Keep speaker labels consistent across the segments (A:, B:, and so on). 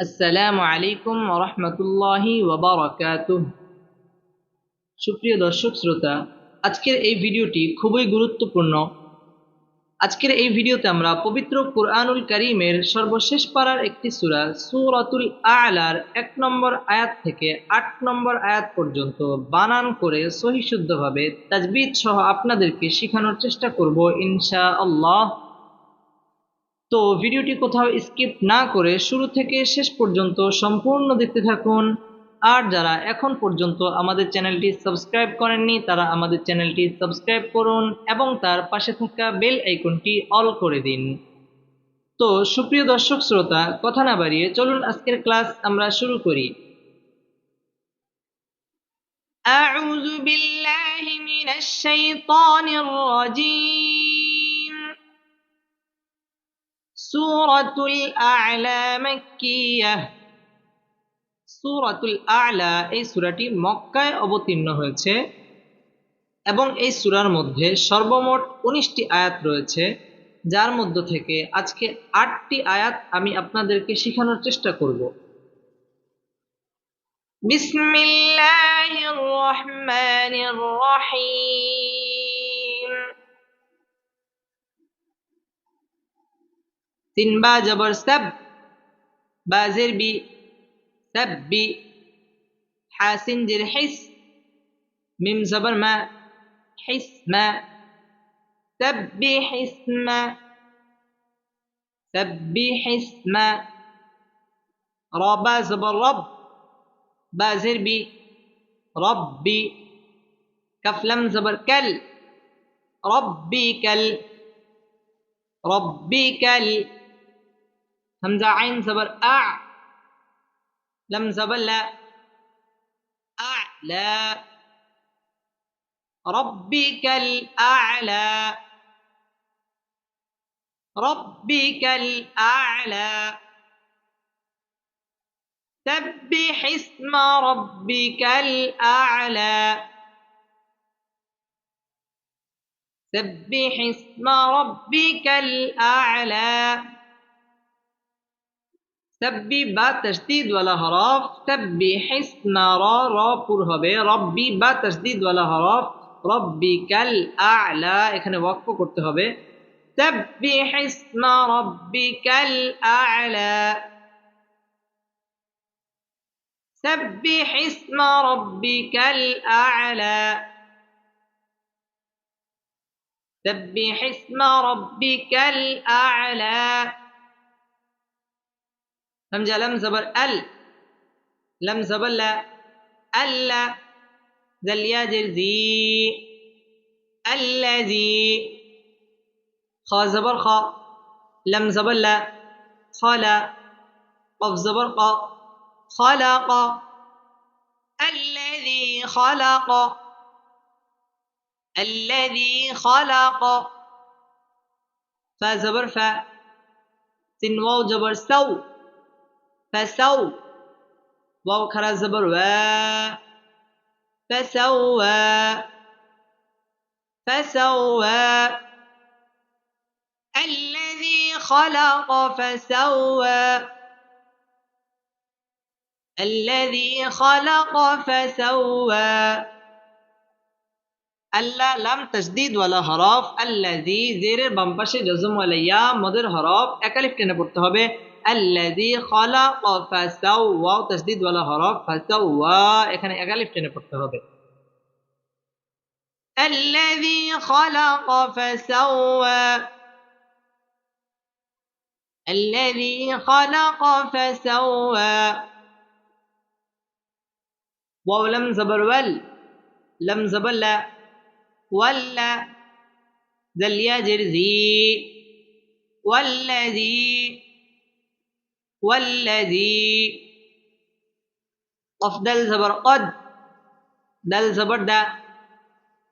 A: আসসালামু আলাইকুম রহমতুল্লাহি ওবরাকাতুহ সুপ্রিয় দর্শক, শ্রোতা, আজকের এই ভিডিওটি খুবই গুরুত্বপূর্ণ। আজকের এই ভিডিওতে আমরা পবিত্র কুরআনুল করিমের সর্বশেষ পাড়ার একটি সূরা, সূরাতুল আলার এক নম্বর আয়াত থেকে আট নম্বর আয়াত পর্যন্ত বানান করে সহিশুদ্ধভাবে তাজবিদ সহ আপনাদেরকে শেখানোর চেষ্টা করব ইনশা আল্লাহ তো ভিডিওটি কোথাও স্কিপ না করে শুরু থেকে শেষ পর্যন্ত সম্পূর্ণ দেখতে থাকুন আর যারা এখন পর্যন্ত আমাদের চ্যানেলটি সাবস্ক্রাইব করেননি তারা আমাদের চ্যানেলটি সাবস্ক্রাইব করুন এবং তার পাশে থাকা বেল আইকনটি অল করে দিন তো সুপ্রিয় দর্শক শ্রোতা কথা না বাড়িয়ে চলুন আজকের ক্লাস আমরা শুরু করি أعوذ بالله من الشيطان الرجيم সুরাতুল আ'লা মাক্কিয়াহ সুরাতুল আ'লা এই সূরাটি মক্কায় অবতীর্ণ হয়েছে এবং এই সূরার মধ্যে সর্বমোট উনিশটি আয়াত রয়েছে, যার মধ্য থেকে আজকে আটটি আয়াত আমি আপনাদেরকে শেখানোর চেষ্টা করব। বিসমিল্লাহির রহমানির রহিম। سن با جبر سب با زر بي سب بي حاسن جر حس ميم زبر ما حس ما سب حس سبح اسم حس ما رابا زبر رب با زر بي ربي كف لم زبر كل ربي كل ربي كل همزة عين زبر أع. لم زبر لا. أعلى ربك الأعلى. ربك الأعلى. سبح اسم ربك الأعلى. سبح اسم ربك الأعلى. সাব্বি বা তসদিদ ওয়ালা হরফ সাব্বি হিসমা র র পুর হবে রব্বি বা তসদিদ ওয়ালা হরফ রব্বি কাল আ'লা এখানে ওয়াকফ করতে হবে সাব্বি হিসমা রব্বি কাল আ'লা سبح اسم ربك الأعلى سبح اسم ربك الأعلى همزة لم زبر ال. لم زبر لا. ألا. ذا الياجر ذي الذي خا زبر خا. لم زبر لا. خلا قف زبر قا. خلق الذي خلق الذي خلق فزبر فا. سن واو جبر سو. فسو واو خرا زبر و فسوى فسوى الذي خلق فسوى الذي خلق فسوى আল্লাহ লাম তসদিদ ওয়ালা হরফ আল্লাজি জেরের বাম পাশে জজম ওয়ালাইয়া মদের হরফ একালিফ টেনে পড়তে হবে আল্লাজি খালাক ফাসাওয়া তাসদিদ ওয়ালা হরফ ফাসাওয়া এখানে একালিফ টেনে পড়তে হবে الذي خلق فسوى الذي خلق فسوى واو لم زبر ول لم زبر لا ولا ذا الياجر ذي والذي والذي قف دل زبر قد دل زبر دا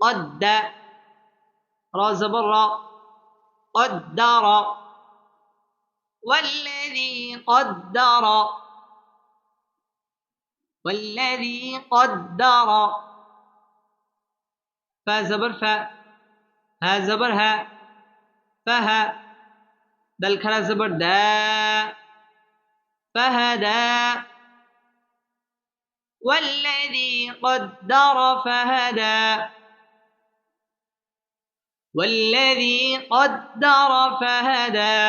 A: قد دا را زبر را قدر والذي قدر والذي قدر فا زبر فا ها زبر ها فها دل خرا زبر دا. فهدى والذي قدر فهدى والذي قدر فهدى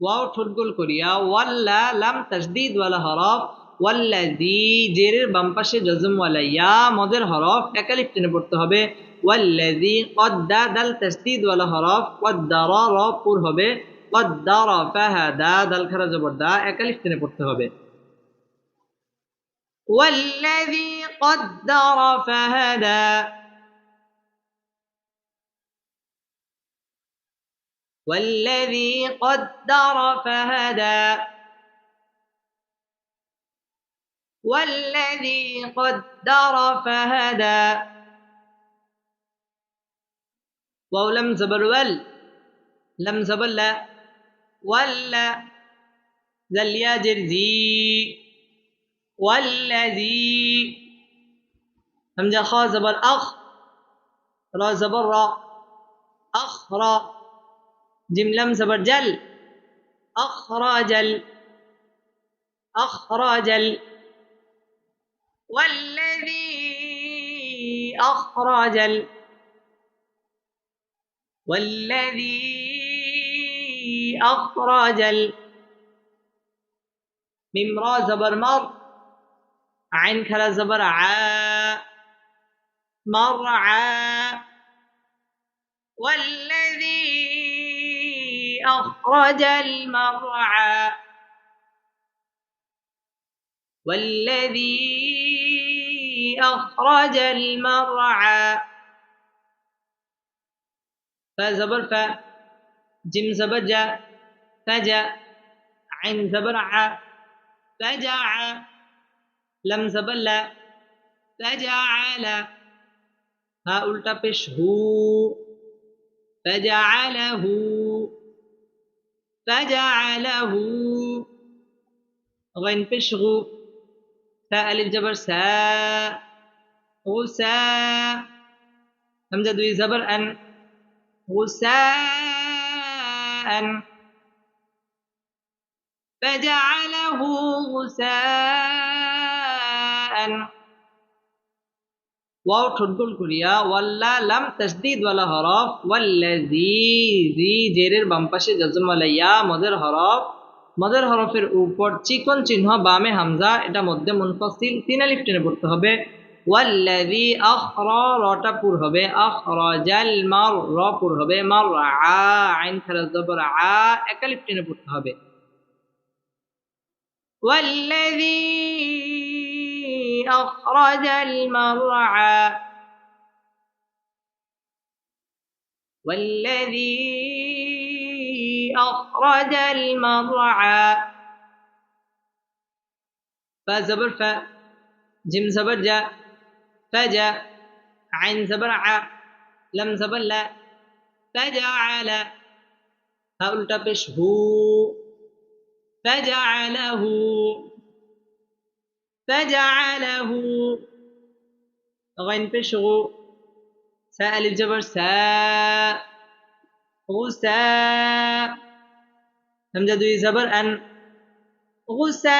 A: ওয়াও ঠোঁটগোল করিয়া ওয়াল্লা লাম তাসদিদ ওয়ালা হরফ ওয়াল্লাযী জেরের বাম পাশে জজম ওয়ালা ইয়া মদের হরফ একালিফ টেনে পড়তে হবে ওয়াল্লাযী কদ্দা দাল তাসদিদ ওয়ালা হরফ কদ্দারা র পুর হবে কদ্দারা ফাহাদা দাল খারা জবর দা একালিফ টেনে পড়তে হবে والذي قدر فهدى والذي قدر فهدى والذي قدر فهدى ولم زبر ول لم زبر لا ولا ذل ياجر ذي والذي همجة خا زبر أخ را زبر را أخ لم زبر جل أخرج أخرج والذي أخرج والذي أخرج ميم را زبر مر عين كلا زبر عا مرعى والذي أخرج المرعى والذي أخرج المرعى. فزبر ف جم زبر جا فجا عين زبر ع فجع لم زبر لا فجعل ها ألتا بش هو فجعله فجعله غين بشغو تاء ألف جبر ساء غساء همزة دوي زبر أن غساء فجعله غساء ওয়াও ঠোঁটগোল করিয়া ওয়াল্লা লাম তাসদিদ ওয়ালা হরফ ওয়াল্লাযী জি জেরের বাম পাশে জজম ওয়ালা ইয়া মদের হরফ মদের হরফের উপর চিকন চিহ্ন বামে হামজা এটা মধ্যে মুনফাসিল তিন আলিফ টেনে পড়তে হবে ওয়াল্লাযী আখরা রটা পুর হবে আখরাজাল মার র পুর হবে মার আ আইন খারাজ জবর আ একালিফ টেনে পড়তে হবে ওয়াল্লাযী أخرج المرعى والذي أخرج المرعى فزبر ف جم زبر جاء فجاء عين زبر ع لم زبر لا. فجعل هؤلاء تبش هو. فجعله فجعله غين بشغو ساء الجبر ساء غساء همزة دوي زبر أن. غساء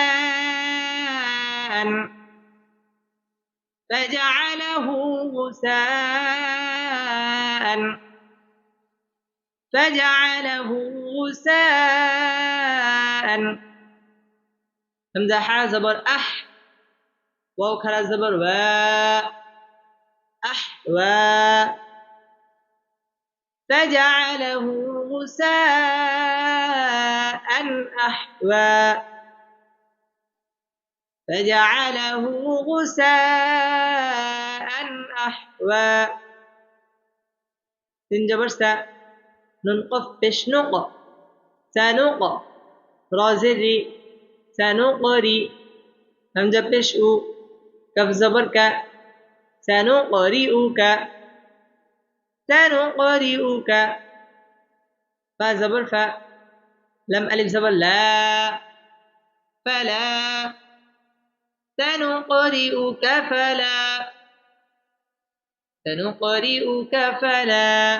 A: فجعله غساء فجعله غساء همزة زبر أح واو খারা زبر و أحوى فجعله غساء أحوى فجعله غساء أحوى. تنجبر سا ننقف بشنق سنق رازري سنقري همجة بشؤ كف زبر ك سنقرئك سنقرئك فا زبر فا لم ألف زبر لا فلا سنقرئك فلا. سنقرئك فلا.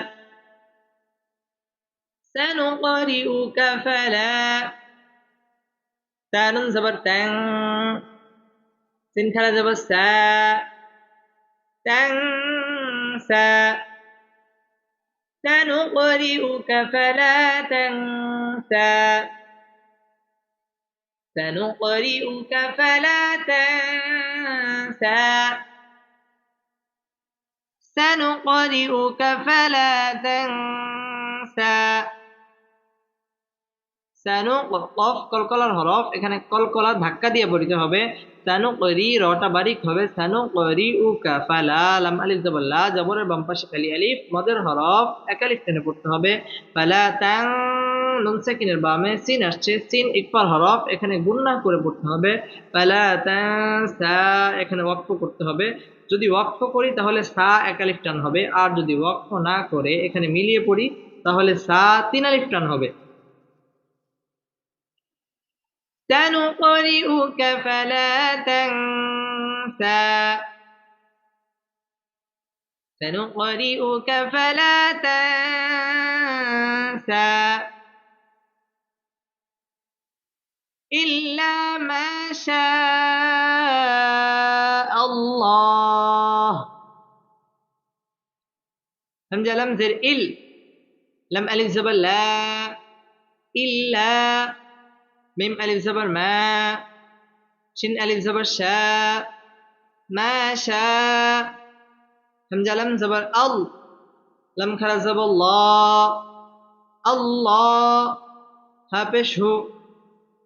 A: سنقرئك فلا. تانون زبر تان سين خلا زبر سا. تنسى سنقرئك فلا تنسى سنقرئك فلا تنسى سنقرئك فلا تنسى সানু কফ কলকলার হরফ এখানে কলকলার ধাক্কা দিয়ে পড়িতে হবে সানু করি রটা বারিক হবে সানু করি উ কাফালা লাম আলিফ জবল্লা জবরের বাম পাশে খালি আলিফ মদের হরফ একালিফ টেনে পড়তে হবে ফালা তাং নুন সেকিনের বামে সিন আসছে সিন ইকফার হরফ এখানে গুন্না করে পড়তে হবে ফালা তাং সা এখানে ওয়াকফ করতে হবে যদি ওয়াকফ করি তাহলে সা একালিফ টান হবে আর যদি ওয়াকফ না করে এখানে মিলিয়ে পড়ি তাহলে সা তিন আলিফ টান হবে سنقرئك فلا تنسى سنقرئك فلا تنسى إلا ما شاء الله. همزة لم زر إل. لم ألف زبر لا. إلا ميم ألف زبر ما. شن ألف زبر شاء ما شاء همزة لم زبر أل. لم كرزب الله الله. ها بشو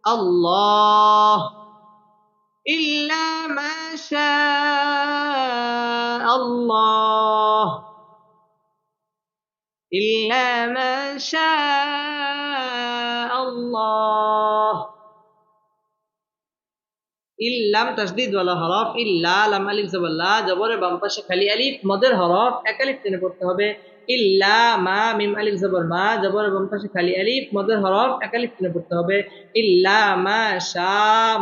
A: হু আল্লাহ إلا ما شاء الله إلا ما شاء الله ইল্লাম তাসদিদ ওয়ালা হরফ ইল্লা লাম আলিফ জাবাল্লা জবরের বাম পাশে খালি আলিফ মদের হরফ এক আলিফ টেনে পড়তে হবে ইল্লা মা মিম আলিফ জবর, মা জবর এবং পাশে খালি আলিফ, মদের হরফ টেনে পড়তে হবে। ইল্লা মা শা,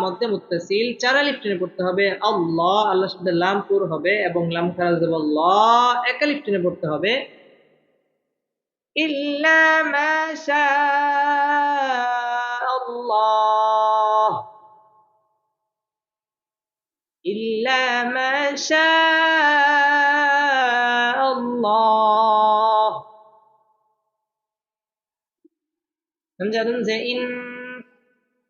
A: মধ্যে মুত্তাসিল, চার আলিফ টেনে পড়তে হবে। আল্লাহ আল্লাহ শব্দের লাম পুর হবে এবং লাম খারাজ দেব ল টেনে পড়তে হবে। ইল্লা মা শা ইল্লা মা শা, আল্লাহ। ننجا ننزا إن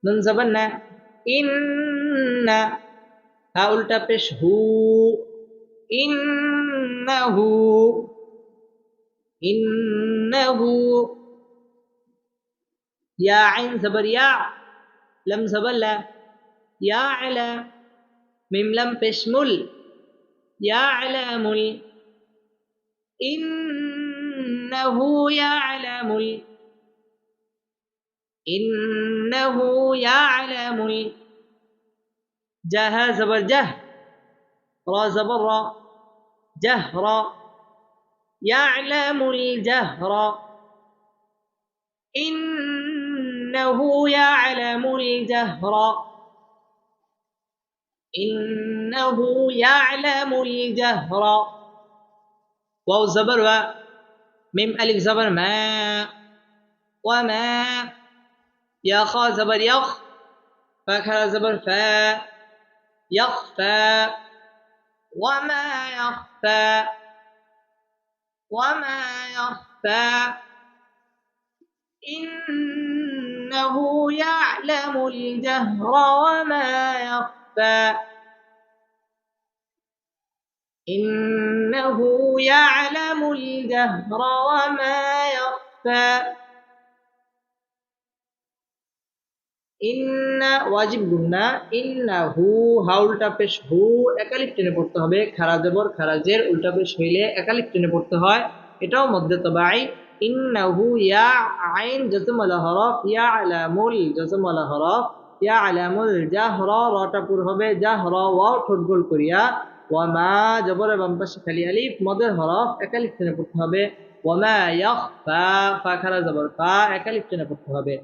A: ننزا بنا. إن ها ألتا بش هو. إنه إنه يا عين زبر يا لم زبلا يا على ميم لم بشمل يا علام إنه يعلم إنه يعلم جه زبر جه را زبر جهر يعلم الجهر. إنه يعلم الجهر. إنه يعلم الجهر. واو زبر و ميم ألف زبر ما وما يا خا زبر يخ فاكر زبر فا يخفى وما يخفى وما يخفى إنه يعلم الجهر وما يخفى. إنه يعلم الجهر وما يخفى. ইন্না ওয়াজিব গুন্না ইন্নাহু হাউলটা পেশ হু একালিফ টেনে পড়তে হবে। খারা জবর খারাজের উল্টা পেশ হইলে একালিফ টেনে পড়তে হয়। এটাও মধ্যে তবাই ইন্নাহু ইয়া আইন জজম আলা হরফ, ইয়া আলামুল জজম আলা হরফ যা হর রটা পুর হবে, জাহরা, ওয়াও ঠোঁট গোল করিয়া। ওয়ামা জবরের বাম পাশে খালি আলিফ, মদের হরফ একালিফ টেনে পড়তে হবে। ওয়ামা ইয়াখফা, ফা খারা জবর ফা একালিফ টেনে পড়তে হবে।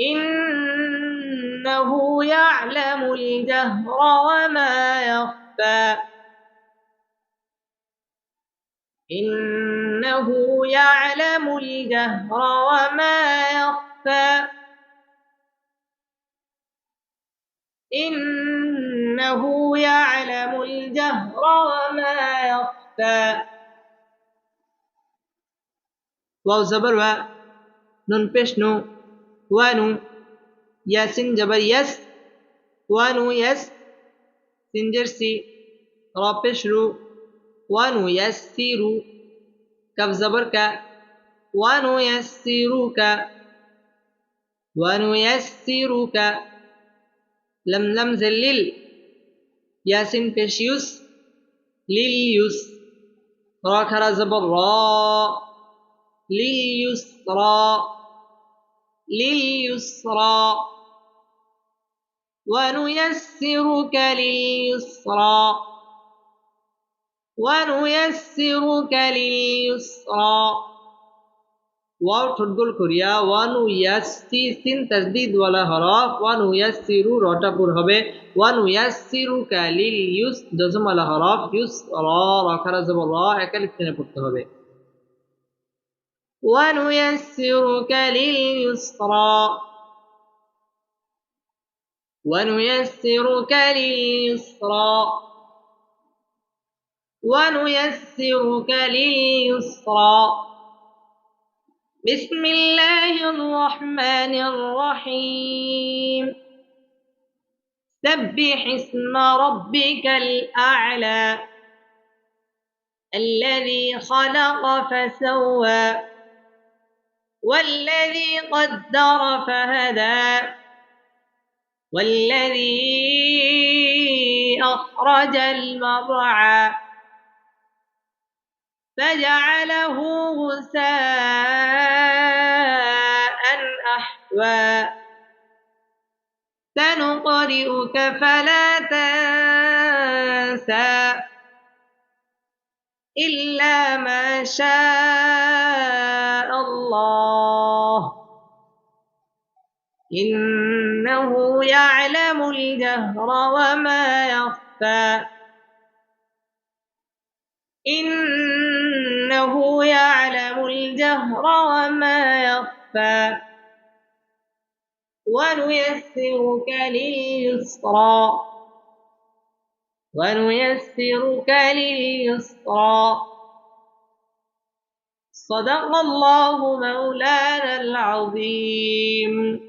A: إنه يعلم الجهر وما يخفى. إنه يعلم الجهر وما يخفى. إنه يعلم الجهر وما يخفى. واو زبر نون پیش نو وانو ياسين جبر يس وانو يس سنجر سي را پیش رو ونيسر كف زبر كا ونيسرك ونيسرك لم لم زلل ياسين بشيوس لليس را كرا زبر را لليسرى لليسرى ونيسرك لليسرى ونيسرك لليسرى ওয়াও ঠোঁটগোল করিয়া ওয়ানু ইয়াসি সিন তাজদিদ ওয়ালা হরফ ওয়ানু ইয়াসিরু রটাপুর হবে ওয়ানু ইয়াসিরু কালিল ইউস জজম ওয়ালা হরফ ইউস র রখারা যাব র একালিফ টেনে পড়তে হবে ونيسرك لليسرى. ونيسرك لليسرى. ونيسرك لليسرى. بسم الله الرحمن الرحيم. سبح اسم ربك الأعلى. الذي خلق فسوى. والذي قدر فهدى والذي أخرج المرعى فجعله غثاء أحوى. سنقرئك فلا تنسى إلا ما شاء. إنه يعلم الجهر وما يخفى. إنه يعلم الجهر وما يخفى. ونيسرك لليسرى. ونيسرك لليسرى. صدق الله مولانا العظيم.